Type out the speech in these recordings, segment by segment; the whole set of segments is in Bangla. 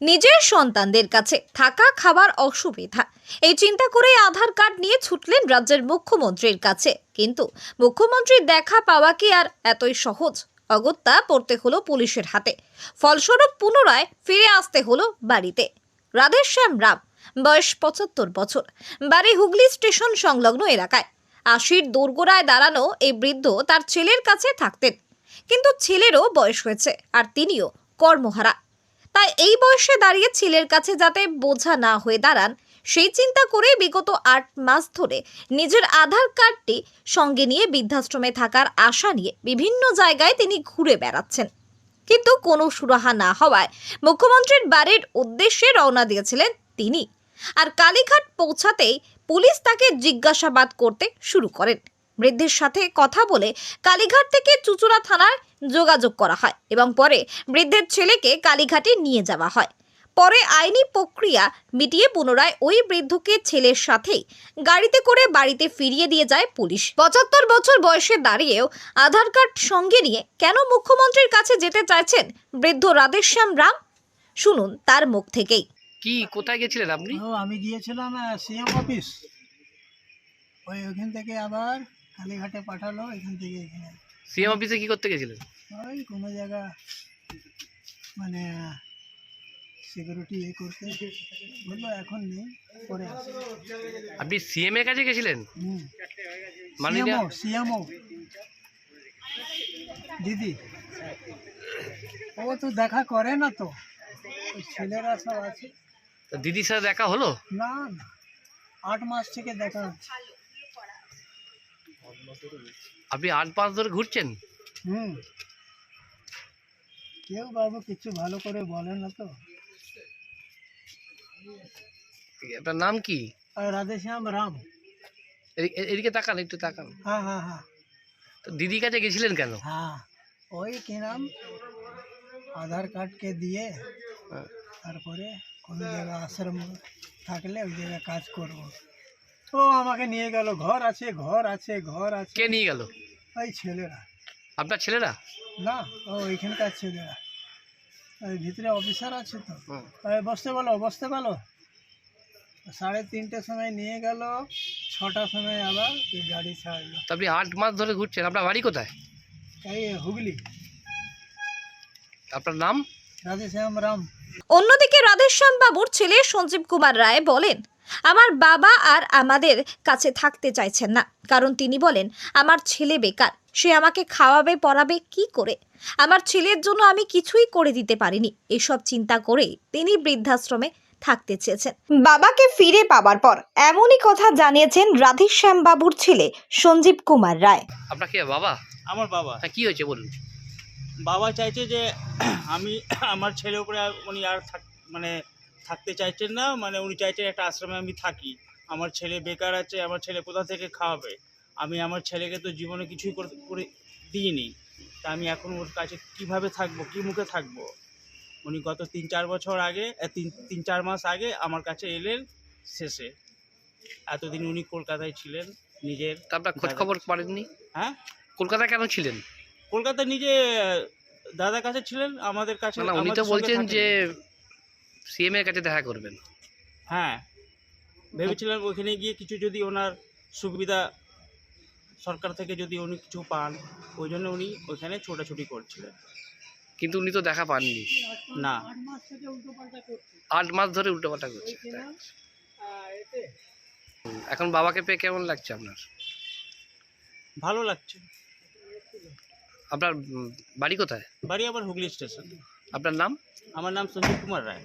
নিজের সন্তানদের কাছে থাকা খাবার অসুবিধা। এই চিন্তা করে আধার কার্ড নিয়ে ছুটলেন রাজ্যের মুখ্যমন্ত্রীর কাছে। কিন্তু মুখ্যমন্ত্রীর দেখা পাওয়া কি আর এতই সহজ? অগত্যা পড়তে হলো পুলিশের হাতে। ফলস্বরূপ পুনরায় ফিরে আসতে হলো বাড়িতে। রাধেশ্যাম রাম, বয়স পঁচাত্তর বছর, বাড়ি হুগলি স্টেশন সংলগ্ন এলাকায়। আশির দোরগোড়ায় দাঁড়ানো এই বৃদ্ধ তার ছেলের কাছে থাকতেন। কিন্তু ছেলেরও বয়স হয়েছে আর তিনিও কর্মহারা। তাই এই বয়সে দাঁড়িয়ে ছেলের কাছে যাতে বোঝা না হয়ে দাঁড়ান, সেই চিন্তা করে বিগত আট মাস ধরে নিজের আধার কার্ডটি সঙ্গে নিয়ে বৃদ্ধাশ্রমে থাকার আশা নিয়ে বিভিন্ন জায়গায় তিনি ঘুরে বেড়াচ্ছেন। কিন্তু কোনো সুরাহা না হওয়ায় মুখ্যমন্ত্রীর বাড়ির উদ্দেশ্যে রওনা দিয়েছিলেন তিনি। আর কালীঘাট পৌঁছাতেই পুলিশ তাকে জিজ্ঞাসাবাদ করতে শুরু করেন। বৃদ্ধের সাথে কথা বলে কালীঘাট থেকে চুচুড়া থানায় যোগাযোগ করা হয় এবং পরে বৃদ্ধের ছেলেকে কালীঘাটে নিয়ে যাওয়া হয়। পরে আইনি প্রক্রিয়া মিটিয়ে পুনরায় ওই বৃদ্ধকে ছেলের সাথেই গাড়িতে করে বাড়িতে ফিরিয়ে দিয়ে যায় পুলিশ। পঁচাত্তর বছর বয়সে দাঁড়িয়েও আধার কার্ড সঙ্গে নিয়ে কেন মুখ্যমন্ত্রীর কাছে যেতে চাইছেন বৃদ্ধ রাধেশ্যাম রাম? শুনুন তার মুখ থেকেই। কি কোথায় গেছিলেন আপনি? আমি গিয়েছিলাম সিএম অফিস। ওই ওইখান থেকে আবার কালীঘাটে পাঠালো এখান থেকে এখানে। সিএম অফিসে কি করতে গেছিলেন? ওই কোনো জায়গা মানে সিকিউরিটি এ করতে। বলল এখন নেই পরে আপনি সিএম এর কাছে গেছিলেন? হুম। মানে সিএমও দিদি। ও তো দেখা করে না তো। ছেলেরা সব আছে। তো দিদির সাথে দেখা হলো? না না। আট মাস থেকে দেখা হচ্ছে। আপনি আট পাঁচ ধরে ঘুরছেন? হুম। কেউ বাবু কিছু ভালো করে বলে না তো। আপনার নাম কি? আর রাধেশ্যাম রাম। এদিকে তাকান একটু তাকান। হ্যাঁ হ্যাঁ হ্যাঁ। তো দিদির কাছে গেছিলেন কেন? হ্যাঁ ওই কি নাম? আধার কার্ডকে দিয়ে হ্যাঁ। তারপরে কোনো জায়গায় আশ্রম থাকলে ওই জায়গায় কাজ করব। ও আমাকে নিয়ে গেল ঘর আছে ঘর আছে ঘর আছে। কে নিয়ে গেল? ওই ছেলেরা। আপনার ছেলেরা? না ও ওইখানকার ছেলেরা। ওই ভিতরে অফিসার আছে তো। হুম। বসতে বলো বসতে বলো। সাড়ে তিনটের সময় নিয়ে গেল ছটার সময় আবার গাড়ি ছাড়লো। আপনি আট মাস ধরে ঘুরছেন আপনার বাড়ি কোথায়? এই হুগলি। আপনার নাম? রাধেশ্যাম রাম। অন্যদিকে রাধেশ্যাম বাবুর ছেলে সঞ্জীব কুমার রায় বলেন আমার বাবা আর আমাদের কাছে থাকতে চাইছেন না। কারণ তিনি বলেন আমার ছেলে বেকার সে আমাকে খাওয়াবে পড়াবে কি করে? আমার ছেলের জন্য আমি কিছুই করে দিতে পারিনি। এসব চিন্তা করে তিনি বৃদ্ধাশ্রমে থাকতে চেয়েছেন। বাবাকে ফিরে পাওয়ার পর এমনই কথা জানিয়েছেন রাধেশ্যাম বাবুর ছেলে সঞ্জীব কুমার রায়। আপনার কে বাবা? আমার বাবা। হ্যাঁ কি হয়েছে বলুন? বাবা চাইছে যে আমি আমার ছেলে উপরে আর উনি আর থাক মানে থাকতে চাইছেন না মানে উনি চাইছেন একটা আশ্রমে আমি থাকি। আমার ছেলে বেকার আছে আমার ছেলে কোথা থেকে খাওয়াবে? আমি আমার ছেলেকে তো জীবনে কিছুই করে দিইনি। তা আমি এখন ওর কাছে কীভাবে থাকব? কি মুখে থাকব? উনি গত তিন চার বছর আগে তিন তিন চার মাস আগে আমার কাছে এলেন শেষে। এতদিন উনি কলকাতায় ছিলেন নিজের খোঁজ খবর পারেননি হ্যাঁ? কলকাতা কেন ছিলেন? কলকাতা নিজে দাদার কাছে ছিলেন আমাদের কাছে উনি তো বলছেন যে সিএম এর কাছে দেখা করবেন। হ্যাঁ ভেবেছিলাম ওইখানে গিয়ে কিছু যদি ওনার সুবিধা সরকার থেকে যদি উনি কিছু পান ওই জন্য উনি ওইখানে ছোটাছুটি করছিলেন। কিন্তু উনি তো দেখা পাননি। না। আট মাস ধরে উল্টোপাল্টা করছে এখন বাবাকে পেয়ে কেমন লাগছে আপনার? ভালো লাগছে। আপনার বাড়ি কোথায়? বাড়ি আবার হুগলি স্টেশন। আপনার নাম? আমার নাম সঞ্জীব কুমার রায়।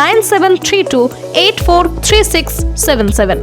nine seven three two eight four three six seven seven